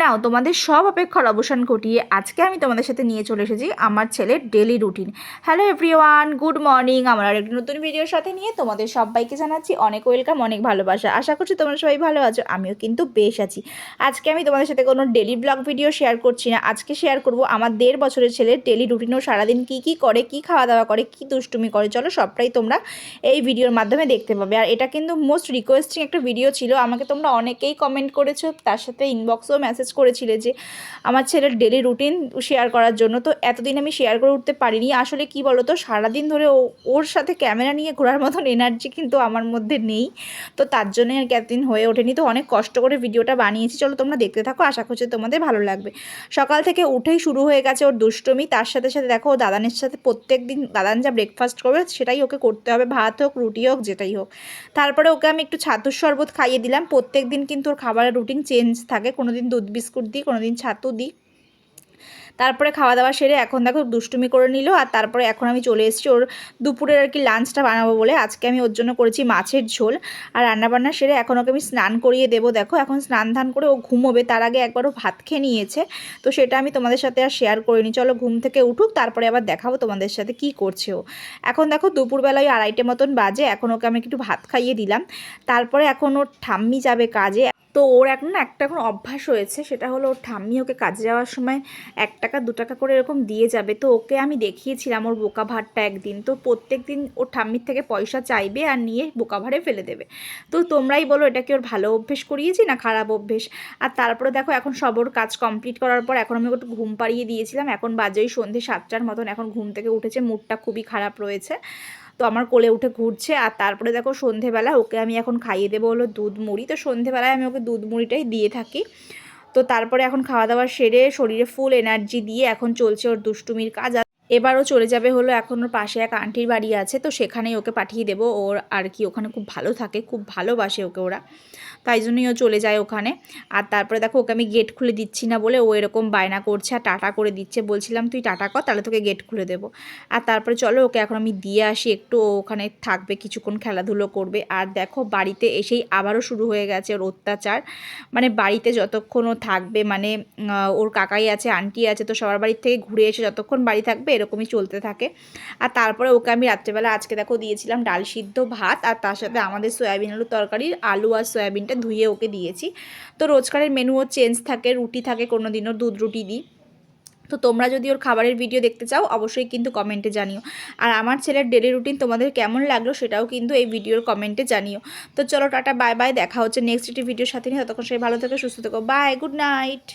নাও, তোমাদের সব অপেক্ষার অবসান ঘটিয়ে আজকে আমি তোমাদের সাথে নিয়ে চলে এসেছি আমার ছেলের daily routine hello everyone good morning আমার আর একটি নতুন ভিডিওর সাথে নিয়ে তোমাদের সবাইকে জানাচ্ছি অনেক ওয়েলকাম অনেক ভালোবাসা। আশা করছি তোমরা সবাই ভালো আছো, আমিও কিন্তু বেশ আছি। আজকে আমি তোমাদের সাথে কোনো ডেলি ব্লগ ভিডিও শেয়ার করছি না। আজকে শেয়ার করব আমার দেড় বছরের ছেলের ডেলি রুটিনও সারাদিন কী কী করে, কী খাওয়া দাওয়া করে, কী দুষ্টুমি করে। চলো সবটাই তোমরা এই ভিডিওর মাধ্যমে দেখতে পাবে। আর এটা কিন্তু মোস্ট রিকোয়েস্টিং একটা ভিডিও ছিল, আমাকে তোমরা অনেকেই কমেন্ট করেছ, তার সাথে ইনবক্সও মেসেজ করেছিলে যে আমার ছেলের ডেলি রুটিন শেয়ার করার জন্য। তো এতদিন আমি শেয়ার করে উঠতে পারিনি। আসলে কি বলো তো সারাদিন ধরে ও, ওর সাথে ক্যামেরা নিয়ে ঘোরার মতন এনার্জি কিন্তু আমার মধ্যে নেই। তো তার জন্যই আর এতদিন হয়ে ওঠেনি। তো অনেক কষ্ট করে ভিডিওটা বানিয়েছি। চলো তোমরা দেখতে থাকো। আশা করছি তোমাদের ভালো লাগবে। সকাল থেকে উঠেই শুরু হয়ে গেছে ওর দুষ্টমি। তার সাথে সাথে দেখো, ও দাদানের সাথে প্রত্যেক দিন দাদান যা ব্রেকফাস্ট করবে, সেটাই ওকে করতে হবে। ভাত হোক, রুটি হোক, যেটাই হোক। তারপরে ওকে আমি একটু ছাতুর শরবত খাইয়ে দিলাম। প্রত্যেক দিন কিন্তু ওর খাবারের রুটিন চেঞ্জ থাকে। কোনো দিন দুধ বিস্কুট দিই কোনো দিন ছাতু দিই। তারপরে খাওয়া দাওয়া সেরে এখন দেখো দুষ্টুমি করে নিল আর তারপরে এখন আমি চলে এসেছি ওর দুপুরের আর কি লাঞ্চটা বানাবো বলে। আজকে আমি ওর জন্য করেছি মাছের ঝোল আর রান্নাবান্না সেরে এখন ওকে আমি স্নান করিয়ে দেবো। দেখো এখন স্নান ধান করে ও ঘুমোবে, তার আগে একবারও ভাত খেয়ে নিয়েছে। তো সেটা আমি তোমাদের সাথে আর শেয়ার করিনি। চলো ঘুম থেকে উঠুক, তারপরে আবার দেখাবো তোমাদের সাথে কি করছে ও। এখন দেখো দুপুরবেলায় আড়াইটে মতন বাজে, এখন ওকে আমি একটু ভাত খাইয়ে দিলাম। তারপরে এখন ওর ঠাম্মি যাবে কাজে তো ওর এখন না একটা এখন অভ্যাস হয়েছে, সেটা হলো ওর ঠাম্মি ওকে কাজে যাওয়ার সময় এক টাকা, দু টাকা করে এরকম দিয়ে যাবে। তো ওকে আমি দেখিয়েছিলাম ওর বোকা ভাড়টা একদিন। তো প্রত্যেক দিন ওর ঠাম্মির থেকে পয়সা চাইবে আর নিয়ে বোকা ভাড়ে ফেলে দেবে। তো তোমরাই বলো এটা কি ওর ভালো অভ্যেস করিয়েছি না খারাপ অভ্যেস? আর তারপরে দেখো এখন সব ওর কাজ কমপ্লিট করার পর এখন আমি একটু ঘুম পাড়িয়ে দিয়েছিলাম। এখন বাজে ওই সন্ধ্যে সাতটার মতন, এখন ঘুম থেকে উঠেছে, মুডটা খুবই খারাপ রয়েছে। তো আমার কোলে উঠে ঘুরছে আর তারপরে দেখো সন্ধেবেলা ওকে আমি এখন খাইয়ে দেবো হলো দুধ মুড়ি। তো সন্ধেবেলায় আমি ওকে দুধ মুড়িটাই দিয়ে থাকি। তো তারপরে এখন খাওয়া দাওয়া সেরে শরীরে ফুল এনার্জি দিয়ে এখন চলছে ওর দুষ্টুমির কাজ। এবারও চলে যাবে হলো, এখন ওর পাশে এক আন্টির বাড়ি আছে, তো সেখানেই ওকে পাঠিয়ে দেবো। ওর আর কি, ওখানে খুব ভালো থাকে, খুব ভালোবাসে ওকে ওরা। তাই জন্যই ও চলে যায় ওখানে। আর তারপরে দেখো, ওকে আমি গেট খুলে দিচ্ছি না বলে ও এরকম বায়না করছে আর টাটা করে দিচ্ছে। বলছিলাম, তুই টাটা কর, তাহলে তোকে গেট খুলে দেবো। আর তারপরে চলো, ওকে এখন আমি দিয়ে আসি, একটু ওখানে থাকবে, কিছুক্ষণ খেলাধুলো করবে। আর দেখো, বাড়িতে এসেই আবারও শুরু হয়ে গেছে ওর অত্যাচার। মানে বাড়িতে যতক্ষণ ও থাকবে মানে ওর কাকাই আছে, আন্টি আছে, তো সবার বাড়ির থেকে ঘুরে এসে যতক্ষণ বাড়ি থাকবে এরকমই চলতে থাকে। আর তারপরে ওকে আমি রাত্রেবেলা আজকে দেখো দিয়েছিলাম ডাল সিদ্ধ ভাত, আর তার সাথে আমাদের সয়াবিন আলু তরকারি, আলু আর সয়াবিনটা ধুয়ে ওকে দিয়েছি। তো রোজকারের মেনুও চেঞ্জ থাকে, রুটি থাকে কোনো দিনও দুধ রুটি দিই। তো তোমরা যদি ওর খাবারের ভিডিও দেখতে চাও, অবশ্যই কিন্তু কমেন্টে জানিও। আর আমার ছেলের ডেলি রুটিন তোমাদের কেমন লাগল সেটাও কিন্তু এই ভিডিওর কমেন্টে জানিও। তো চলো টাটা বাই বাই দেখা হচ্ছে নেক্সট একটি ভিডিওর সাথে নিয়ে। ততক্ষণ সবাই ভালো থেকো, সুস্থ থেকো বাই গুড নাইট